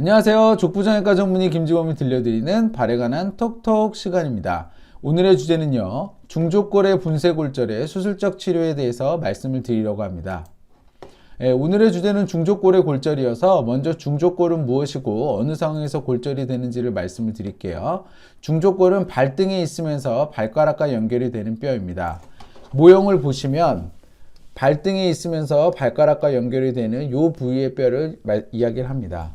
안녕하세요. 족부정외과 전문의 김지범이 들려드리는 발에 관한 톡톡 시간입니다. 오늘의 주제는요. 중족골의 분쇄골절의 수술적 치료에 대해서 말씀을 드리려고 합니다. 예, 오늘의 주제는 중족골의 골절이어서 먼저 중족골은 무엇이고 어느 상황에서 골절이 되는지를 말씀을 드릴게요. 중족골은 발등에 있으면서 발가락과 연결이 되는 뼈입니다. 모형을 보시면 발등에 있으면서 발가락과 연결이 되는 이 부위의 뼈를 말- 이야기를 합니다.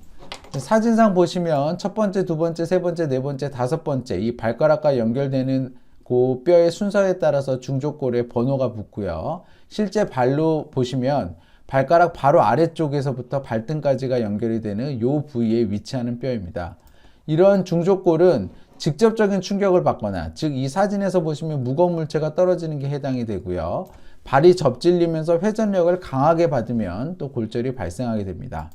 사진상 보시면 첫 번째, 두 번째, 세 번째, 네 번째, 다섯 번째 이 발가락과 연결되는 그 뼈의 순서에 따라서 중족골에 번호가 붙고요. 실제 발로 보시면 발가락 바로 아래쪽에서부터 발등까지가 연결이 되는 이 부위에 위치하는 뼈입니다. 이런 중족골은 직접적인 충격을 받거나 즉 이 사진에서 보시면 무거운 물체가 떨어지는 게 해당이 되고요. 발이 접질리면서 회전력을 강하게 받으면 또 골절이 발생하게 됩니다.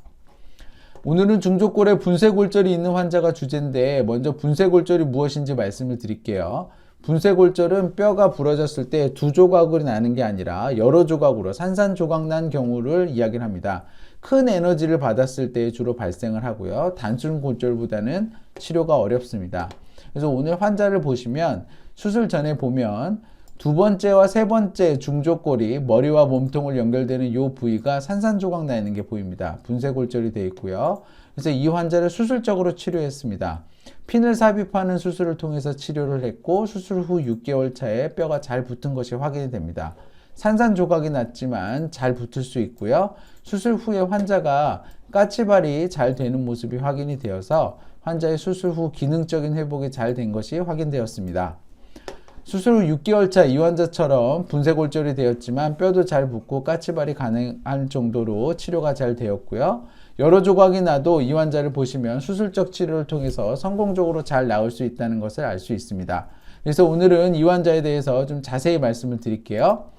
오늘은 중족골에 분쇄골절이 있는 환자가 주제인데 먼저 분쇄골절이 무엇인지 말씀을 드릴게요. 분쇄골절은 뼈가 부러졌을 때 두 조각으로 나는 게 아니라 여러 조각으로 산산조각 난 경우를 이야기를 합니다. 큰 에너지를 받았을 때 주로 발생을 하고요. 단순 골절보다는 치료가 어렵습니다. 그래서 오늘 환자를 보시면 수술 전에 보면 두 번째와 세 번째 중족골이 머리와 몸통을 연결되는 이 부위가 산산조각 나 있는 게 보입니다. 분쇄골절이 되어 있고요. 그래서 이 환자를 수술적으로 치료했습니다. 핀을 삽입하는 수술을 통해서 치료를 했고 수술 후 6개월 차에 뼈가 잘 붙은 것이 확인이 됩니다. 산산조각이 났지만 잘 붙을 수 있고요. 수술 후에 환자가 까치발이 잘 되는 모습이 확인이 되어서 환자의 수술 후 기능적인 회복이 잘 된 것이 확인되었습니다. 수술 후 6개월 차 이 환자처럼 분쇄골절이 되었지만 뼈도 잘 붙고 까치발이 가능할 정도로 치료가 잘 되었고요. 여러 조각이 나도 이 환자를 보시면 수술적 치료를 통해서 성공적으로 잘 나올 수 있다는 것을 알 수 있습니다. 그래서 오늘은 이 환자에 대해서 좀 자세히 말씀을 드릴게요.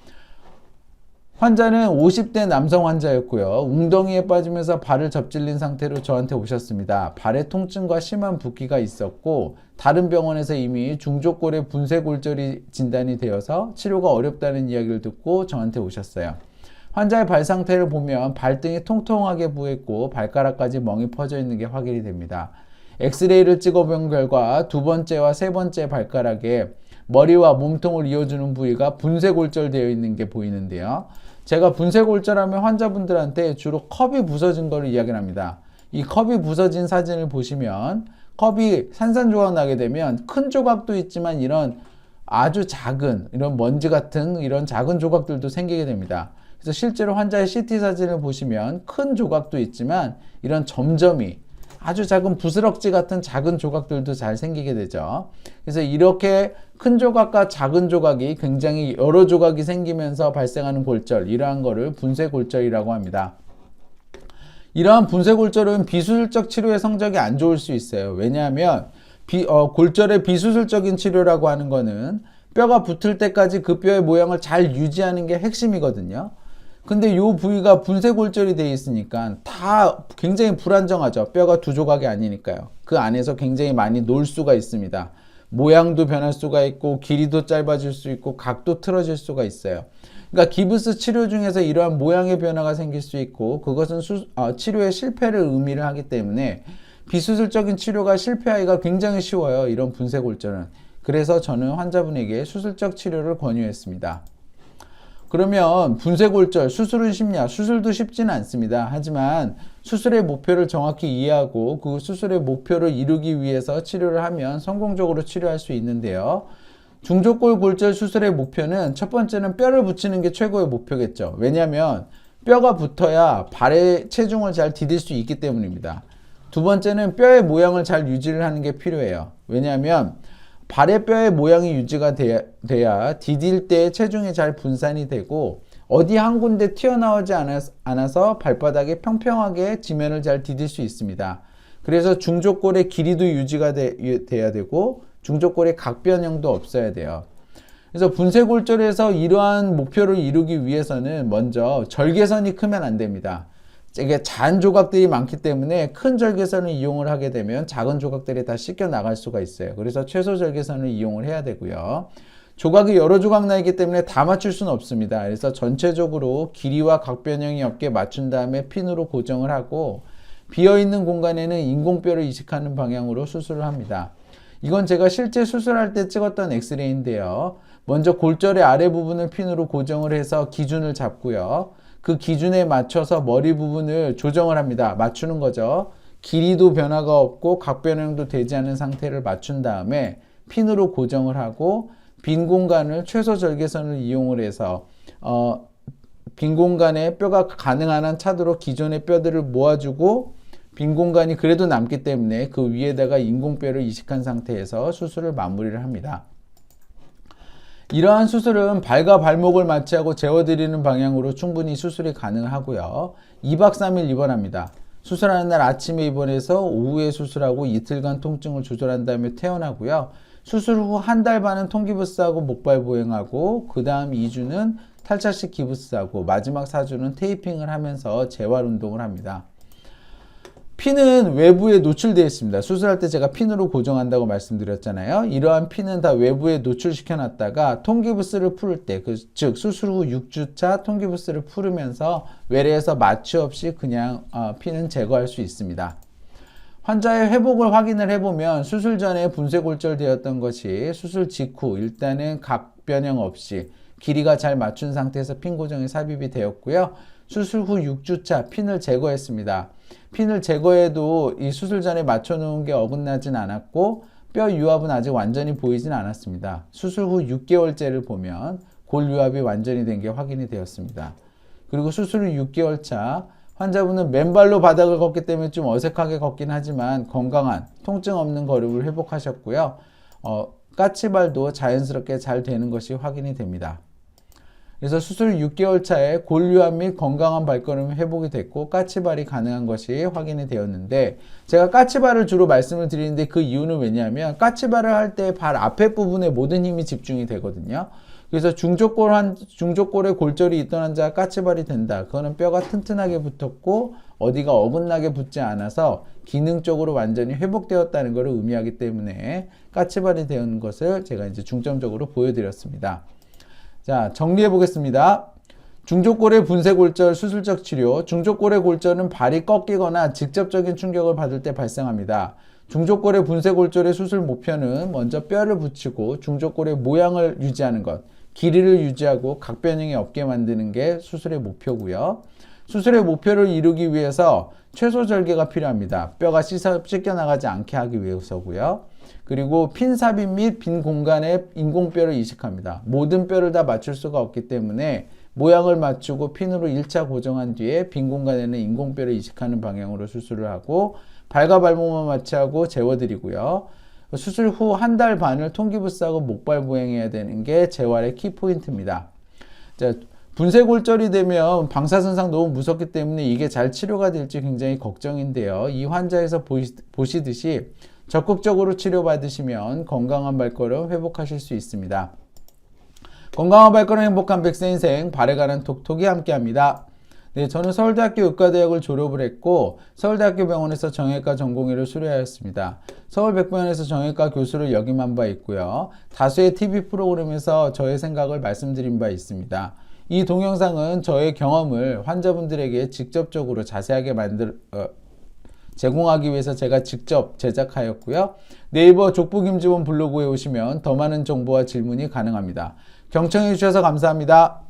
환자는 50대 남성 환자였고요. 웅덩이에 빠지면서 발을 접질린 상태로 저한테 오셨습니다. 발에 통증과 심한 붓기가 있었고 다른 병원에서 이미 중족골의 분쇄골절이 진단이 되어서 치료가 어렵다는 이야기를 듣고 저한테 오셨어요. 환자의 발 상태를 보면 발등이 통통하게 부었고 발가락까지 멍이 퍼져 있는 게 확인이 됩니다. 엑스레이를 찍어본 결과 두 번째와 세 번째 발가락에 머리와 몸통을 이어주는 부위가 분쇄골절되어 있는 게 보이는데요. 제가 분쇄골절하면 환자분들한테 주로 컵이 부서진 것을 이야기를 합니다. 이 컵이 부서진 사진을 보시면 컵이 산산조각 나게 되면 큰 조각도 있지만 이런 아주 작은 이런 먼지 같은 이런 작은 조각들도 생기게 됩니다. 그래서 실제로 환자의 CT 사진을 보시면 큰 조각도 있지만 이런 점점이 아주 작은 부스럭지 같은 작은 조각들도 잘 생기게 되죠. 그래서 이렇게 큰 조각과 작은 조각이 굉장히 여러 조각이 생기면서 발생하는 골절, 이러한 거를 분쇄 골절이라고 합니다. 이러한 분쇄 골절은 비수술적 치료의 성적이 안 좋을 수 있어요. 왜냐하면 비, 어, 골절의 비수술적인 치료라고 하는 거는 뼈가 붙을 때까지 그 뼈의 모양을 잘 유지하는 게 핵심이거든요. 근데 요 부위가 분쇄 골절이 되어 있으니까 다 굉장히 불안정하죠. 뼈가 두 조각이 아니니까요. 그 안에서 굉장히 많이 놀 수가 있습니다. 모양도 변할 수가 있고 길이도 짧아질 수 있고 각도 틀어질 수가 있어요. 그러니까 기브스 치료 중에서 이러한 모양의 변화가 생길 수 있고 그것은 수, 어, 치료의 실패를 의미를 하기 때문에 비수술적인 치료가 실패하기가 굉장히 쉬워요. 이런 분쇄골절은. 그래서 저는 환자분에게 수술적 치료를 권유했습니다. 그러면 분쇄골절 수술은 쉽냐? 수술도 쉽지는 않습니다. 하지만 수술의 목표를 정확히 이해하고 그 수술의 목표를 이루기 위해서 치료를 하면 성공적으로 치료할 수 있는데요. 중족골 골절 수술의 목표는 첫 번째는 뼈를 붙이는 게 최고의 목표겠죠. 왜냐하면 뼈가 붙어야 발의 체중을 잘 디딜 수 있기 때문입니다. 두 번째는 뼈의 모양을 잘 유지를 하는 게 필요해요. 왜냐하면 발의 뼈의 모양이 유지가 돼야, 돼야 디딜 때 체중이 잘 분산이 되고 어디 한 군데 튀어나오지 않아서, 발바닥에 평평하게 지면을 잘 디딜 수 있습니다. 그래서 중족골의 길이도 유지가 돼, 돼야 되고 중족골의 각변형도 없어야 돼요. 그래서 분쇄골절에서 이러한 목표를 이루기 위해서는 먼저 절개선이 크면 안 됩니다. 이게 잔 조각들이 많기 때문에 큰 절개선을 이용을 하게 되면 작은 조각들이 다 씻겨 나갈 수가 있어요. 그래서 최소 절개선을 이용을 해야 되고요. 조각이 여러 조각 나 있기 때문에 다 맞출 수는 없습니다. 그래서 전체적으로 길이와 각 변형이 없게 맞춘 다음에 핀으로 고정을 하고 비어있는 공간에는 인공뼈를 이식하는 방향으로 수술을 합니다. 이건 제가 실제 수술할 때 찍었던 엑스레이인데요. 먼저 골절의 아래 부분을 핀으로 고정을 해서 기준을 잡고요. 그 기준에 맞춰서 머리 부분을 조정을 합니다. 맞추는 거죠. 길이도 변화가 없고 각 변형도 되지 않은 상태를 맞춘 다음에 핀으로 고정을 하고 빈 공간을 최소 절개선을 이용을 해서 어, 빈 공간에 뼈가 가능한 한 차도록 기존의 뼈들을 모아주고 빈 공간이 그래도 남기 때문에 그 위에다가 인공뼈를 이식한 상태에서 수술을 마무리를 합니다. 이러한 수술은 발과 발목을 마취하고 재워드리는 방향으로 충분히 수술이 가능하고요. 2박 3일 입원합니다. 수술하는 날 아침에 입원해서 오후에 수술하고 이틀간 통증을 조절한 다음에 퇴원하고요. 수술 후 한 달 반은 통기부스하고 목발 보행하고 그 다음 2주는 탈착식 기부스하고 마지막 4주는 테이핑을 하면서 재활 운동을 합니다. 핀은 외부에 노출되어 있습니다. 수술할 때 제가 핀으로 고정한다고 말씀드렸잖아요. 이러한 핀은 다 외부에 노출시켜 놨다가 통기부스를 풀 때, 그, 즉 수술 후 6주차 통기부스를 풀으면서 외래에서 마취 없이 그냥 어, 핀은 제거할 수 있습니다. 환자의 회복을 확인을 해보면 수술 전에 분쇄골절 되었던 것이 수술 직후 일단은 각 변형 없이 길이가 잘 맞춘 상태에서 핀 고정이 삽입이 되었고요. 수술 후 6주차 핀을 제거했습니다. 핀을 제거해도 이 수술 전에 맞춰놓은 게 어긋나진 않았고 뼈 유압은 아직 완전히 보이진 않았습니다. 수술 후 6개월째를 보면 골 유압이 완전히 된 게 확인이 되었습니다. 그리고 수술 후 6개월 차 환자분은 맨발로 바닥을 걷기 때문에 좀 어색하게 걷긴 하지만 건강한 통증 없는 걸음을 회복하셨고요. 어, 까치발도 자연스럽게 잘 되는 것이 확인이 됩니다. 그래서 수술 6개월 차에 골유압 및 건강한 발걸음이 회복이 됐고 까치발이 가능한 것이 확인이 되었는데 제가 까치발을 주로 말씀을 드리는데 그 이유는 왜냐하면 까치발을 할 때 발 앞에 부분에 모든 힘이 집중이 되거든요. 그래서 중족골 한 중족골에 골절이 있던 환자가 까치발이 된다. 그거는 뼈가 튼튼하게 붙었고 어디가 어긋나게 붙지 않아서 기능적으로 완전히 회복되었다는 것을 의미하기 때문에 까치발이 되는 것을 제가 이제 중점적으로 보여드렸습니다. 자, 정리해 보겠습니다. 중족골의 분쇄골절 수술적 치료. 중족골의 골절은 발이 꺾이거나 직접적인 충격을 받을 때 발생합니다. 중족골의 분쇄골절의 수술 목표는 먼저 뼈를 붙이고 중족골의 모양을 유지하는 것, 길이를 유지하고 각 변형이 없게 만드는 게 수술의 목표고요. 수술의 목표를 이루기 위해서 최소 절개가 필요합니다. 뼈가 씻어, 찢겨나가지 않게 하기 위해서고요. 그리고 핀 삽입 및 빈 공간에 인공뼈를 이식합니다. 모든 뼈를 다 맞출 수가 없기 때문에 모양을 맞추고 핀으로 1차 고정한 뒤에 빈 공간에는 인공뼈를 이식하는 방향으로 수술을 하고 발과 발목만 마취하고 재워드리고요. 수술 후 한 달 반을 통기부스하고 목발 보행해야 되는 게 재활의 키포인트입니다. 자, 분쇄골절이 되면 방사선상 너무 무섭기 때문에 이게 잘 치료가 될지 굉장히 걱정인데요. 이 환자에서 보시, 보시듯이 적극적으로 치료받으시면 건강한 발걸음 회복하실 수 있습니다. 건강한 발걸음 행복한 백세 인생 발에 가는 톡톡이 함께합니다. 네, 저는 서울대학교 의과대학을 졸업을 했고 서울대학교 병원에서 정형외과 전공의를 수료하였습니다. 서울백병원에서 정형외과 교수를 역임한 바 있고요. 다수의 TV 프로그램에서 저의 생각을 말씀드린 바 있습니다. 이 동영상은 저의 경험을 환자분들에게 직접적으로 자세하게 만들 어, 제공하기 위해서 제가 직접 제작하였고요. 네이버 족보김지원 블로그에 오시면 더 많은 정보와 질문이 가능합니다. 경청해 주셔서 감사합니다.